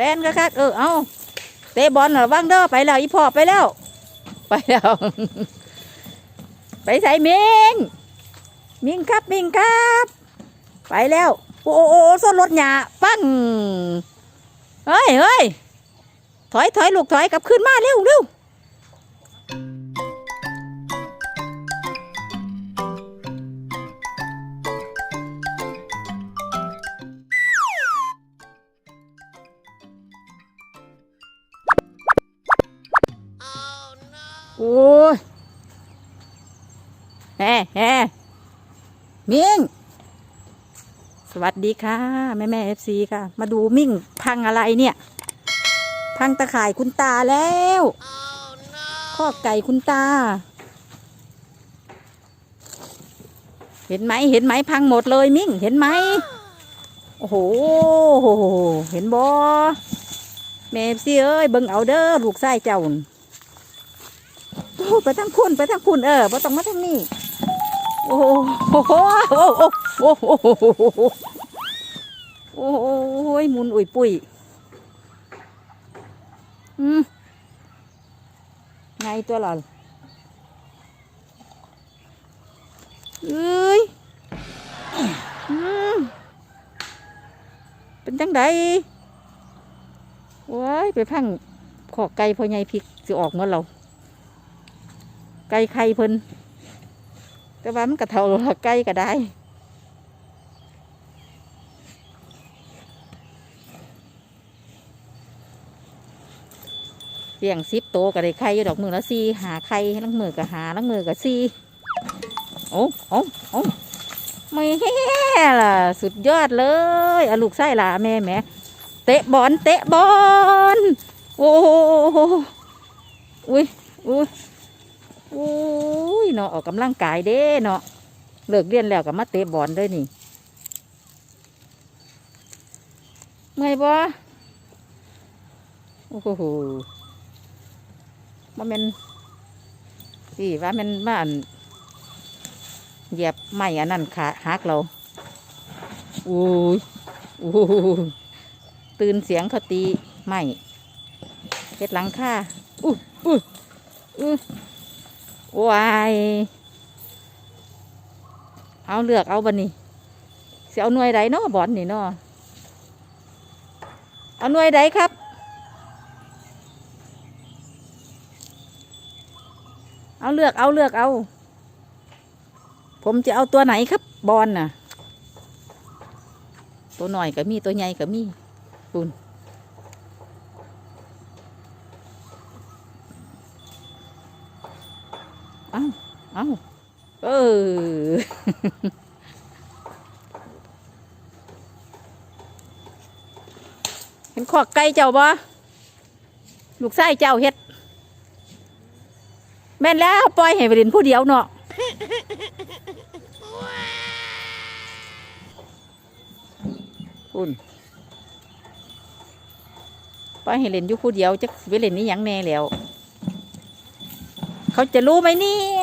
แลนก็คักเออเอาเตะบอลรอว่างเด้อไปแล้วอีพ่อไปแล้ว ไปแล้ว ไปใส่มิงมิงครับมิงครับ ไปแล้ว โอ้โอ้โอ้ส้นรถหยาปั้งเฮ้ยเฮ้ยถอยถอยลูกถอยกลับขึ้นมาเร็วเร็ว โอ้ยแฮ่แฮ่มิงสวัสดีค่ะ แม่แม่เอฟซีค่ะ มาดูมิ่งพังอะไรเนี่ย พังตะข่ายคุณตาแล้วข้อไก่คุณตา เห็นไหมเห็นไหมพังหมดเลยมิ่ง เห็นไหมโอ้โห เห็นบอแม่เอฟซีเอ้ยเบิ่งเอาเด้อลูกไส้เจ้าน่ะโอ้ ไปทางพุ่นไปทางพุ่นเออไ่ต้องมาทางนี้โอ้โหโอ้โหโอ้โหโอ้โหโอ้โหหมุนอุ่ยปุยอืมไงตัวหล่ะเอ้ยอืมเป็นจังไดว้ายไปพังขอไก่พอใหญ่พริกสิออกเมื่อเรา ไก่ไข่เพิ่นแต่ว่ามันกระเทาละใกล้ก็ได้เลี้ยงซิปโตก็ได้ไข่อยู่ดอกมือละสี่หาไข่ลังมือก็หาลังมือก็สี่โอ้โอ้โอ้ไม่แฮ่ล่ะ สุดยอดเลยอลูกไส้ล่ะแม่แม่เตะบอลเตะบอลโอ้โหอุ้ยอุ้ย อ้ยเนาะออกกำลังกายเด้เนาะเลิกเรียนแล้วก็มาเตะบอลด้วยนี่ เมื่อยบ่โอ้โหว่าแมันสี่ว่ามันบ้านเหยียบไม้อันนั้นขาหักเราโอ้ยโอ้ตื่นเสียงเขาตีไม้เฮ็ดหลังค่าอู้อู้อู้ วายเอาเลือกเอาบันนี้เสียเอาหน่วยใดเนาะบอลนี่เนาะเอาหน่วยใดครับ เอาเลือกเอาเลือกเอา ผมจะเอาตัวไหนครับ บอลน่ะ ตัวหน่อยก็มีตัวใหญ่ก็มีปุ่น เอาเอาเออเห็นขอกไก่เจ้าบ่ลูกไส้เจ้าเฮ็ด แม่นแล้วปล่อยให้ไปเล่นผู้เดียวเนาะคุณปล่อยให้เล่นอยู่ผู้เดียวจะไปเล่นนี่ยังแน่แล้ว เขาจะรู้ไหมเนี่ย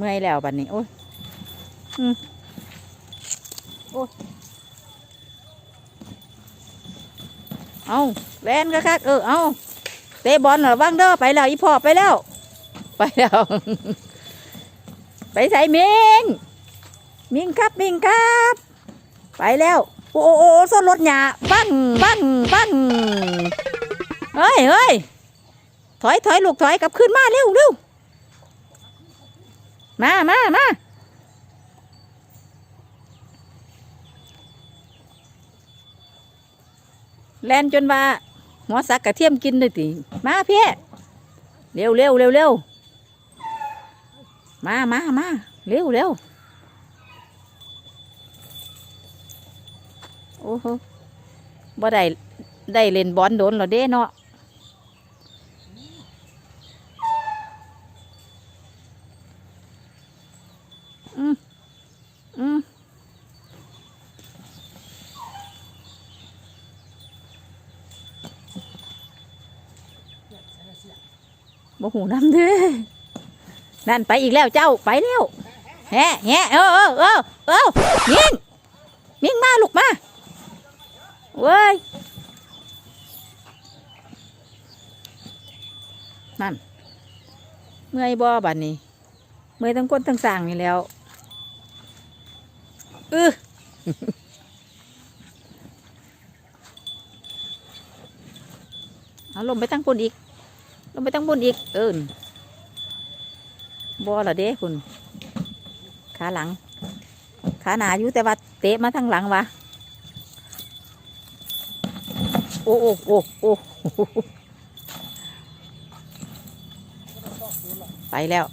เมื่อยแล้วบัดนี้ โอ้ยอืมโอ้ยเอาแลนก็คักเออเอาเตะบอลหรอว่างเด้อไปแล้วอีพ่อไปแล้ว ไปแล้ว ไปใส่มิงมิงครับมิงครับ ไปแล้ว โอ้โอ้โอ้ส้นรถหยาปั้งปั้งปั้งเฮ้ยเฮ้ยถอยถอยลูกถอยกลับขึ้นมาเร็วเร็ว มามามาแลนจนว่าหัวสักกระเทียมกินเลยติมาเพี่เร็วเร็วเร็วเร็วมามามาเร็วเร็วโอ้โหบ่ได้ได้เล่นบอลโดนเหรอเด้เนาะ หูน้ำเด้นั่นไปอีกแล้วเจ้าไปแล้วแฮะแฮะเออเออเออเออยิงยิงมาลูกมาเว้ยนั่นเมื่อยบ่บัดนี้ เมื่อยทั้งก้นทั้งสางนี่แล้วเออเอาลงไปตั้งบนอีก ลงไปตั้งบนอีก เอินบ่ละเด้คุณขาหลัง ขาหนาอยู่แต่ว่าเตะมาทางหลังวะโอ้โอ้โอ้โอ้ไปแล้ว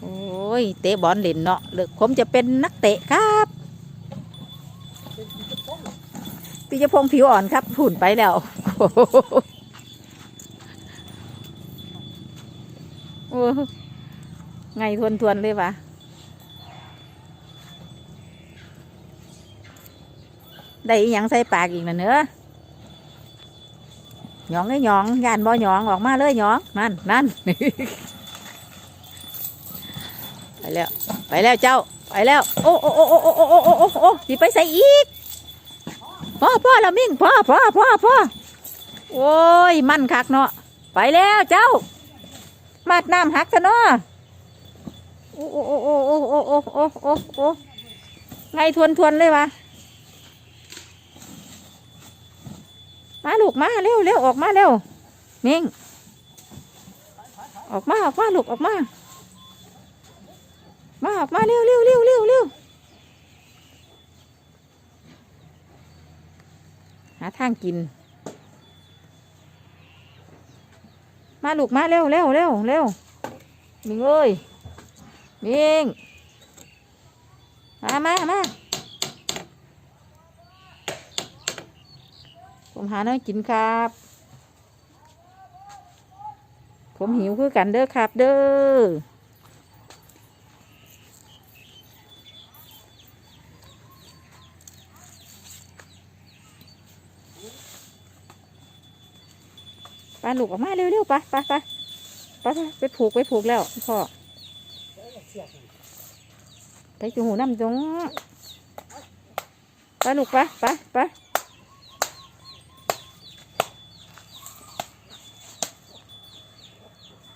โอ้ย เตะบอลเล่นเนาะเลือกผมจะเป็นนักเตะครับปิยพงผิวอ่อนครับผุ่นไปแล้ว โอ้ ไงทวนทวนเลยวะได้อีหยังใส่ปากอีกนะเนื้อหยองไอ้หยองยานบ่หยองออกมาเลยหยองนั่นนั่นไปแล้วไปแล้วเจ้าไปแล้ว โอ้โอ้โอ้โอ้โอ้โอ้โอ้โอ้โอ้สิไปใส่อีกพ่อพ่อละมิ่งพ่อพ่อพ่อพ่อโอ้ย มันคักเนาะไปแล้วเจ้า มาดน้ำหักซะเนาะ โอ้โอ้โอ้โอ้โอ้โอ้โอ้โอ้โอ้โอ้ไงทวนทวนๆเลยวะมาลูกมาเร็วเร็วออกมาเร็วเม่งออกมาออกมาลูกออกมามาออกมาเร็วเร็วเร็วเร็วเร็วหาทางกิน มาลูกมาเร็วเร็วเร็วเร็วมิงเอ้ย มิงมามามาผมหาน้อยกินครับ ผมหิวคือกันเด้อครับเด้อปลูกออกมาเร็วเร็วไปไปไปไปไปไปผูกไปผูกแล้วพ่อ ไปจูหูน้ำจงไปลูกไปไปไป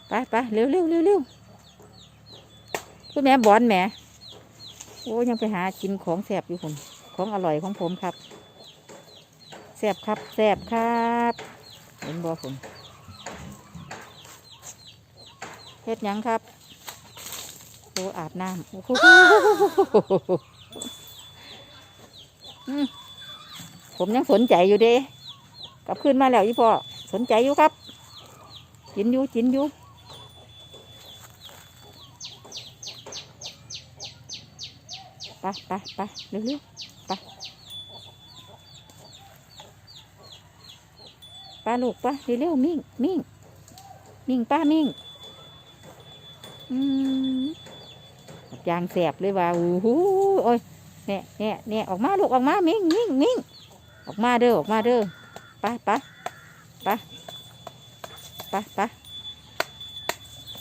ไปไปเร็วเร็วเร็วเร็วคุณแม่บอนแหม่โอ้ยังไปหากินของแสบอยู่ผมของอร่อยของผมครับแสบครับแสบครับ เห็นบอผมเฮ็ดยังครับ อ้อาบน้ำโอ้โหผมยังสนใจอยู่เด้กลับขึ้นมาแล้วยี่พ่อสนใจอยู่ครับกินอยู่กินอยู่ไปไปไปเร็วเร็วไปป้าลูกป้าเร็วเร็วมิ่งมิ่งมิ่งป้ามิ่งอืม ยางแสบเลยว่าโอ้โหโอ้ยเนี่ยเนี่ยเนี่ยออกมาลูกออกมามิ่งมิ่งมิ่งออกมาเด้อออกมาเด้อไปไปไปไปไป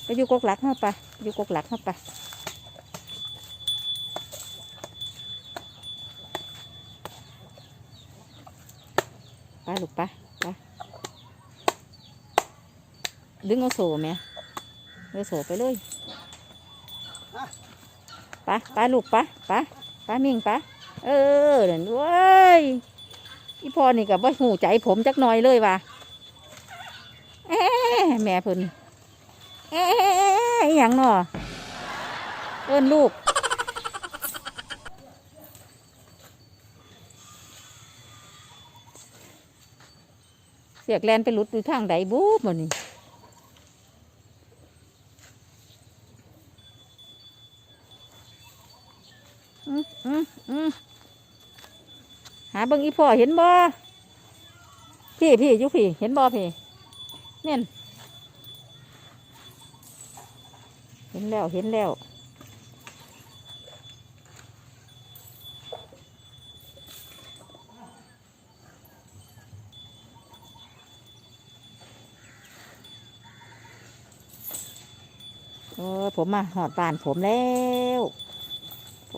ไปอยู่กกหลักเข้าไปอยู่กกหลักเข้าไปไปลูกไปไปดึงเอาโซ่ไหมเอาโสไปเลย ปไปลูกปไปไปมิ่งไปเออเดินด้วยอีพ่อนี่กับว่าหูใจผมจักหน่อยเลยว่ะเอ๊แม่เพิ่นเอ๊อย่างเนาะเอิ้นลูกเสียกแลนไปหลุดอยู่ทางใดบู๊บมันนี่ อืมอืมอืม หา เบิ่งอีพ่อเห็นบ่พี่พี่ยุพี่ เห็นบ่พี่เนี่ยเห็นแล้วเห็นแล้วโอ้ผมมาหอดบานผมแล้ว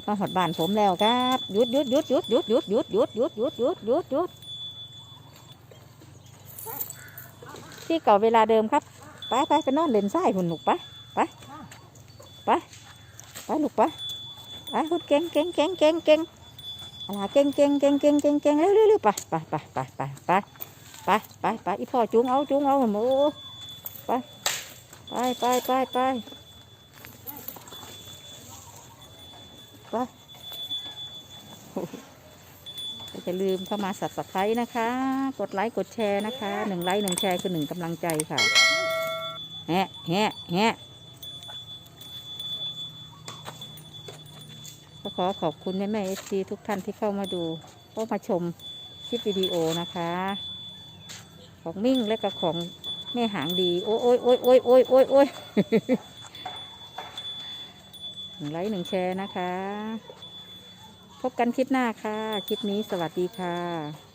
มาหดบ้านผมแล้วครับหยุดหยุดหยุดหยุดหยุดหยุดหยุดหยุดหยุดหยุดหยุดหยุดหยุดที่เก่าเวลาเดิมครับไปไปไปนอนเล่นทรายหุ่นลูกไปไปไปไปลูกไปไปหุ่นเก่งเก่งเก่งเก่งเก่งอะไรเก่งเก่งเก่งเก่งเก่งเก่งเร็วเร็วเร็วไปไปไปไปไปไปไปไปไปอีพ่อจุงเอาจุงเอาหมูไปไปไปไปไป อย่าลืมเข้ามาสับสไครต์นะคะ กดไลค์กดแชร์นะคะหนึ่งไลค์หนึ่งแชร์คือหนึ่งกำลังใจค่ะแฮะแฮะแฮะก็ขอขอบคุณแม่แม่เอฟซีทุกท่านที่เข้ามาดูเข้ามาชมคลิปวิดีโอนะคะ ของมิ่งและก็ของแม่หางดี โอ้ยโอ้ยโอ้ยโอ้ยโอ้ยโอ้ยโอ้ยหนึ่งไลค์หนึ่งแชร์นะคะ พบกันคลิปหน้าค่ะ คลิปนี้สวัสดีค่ะ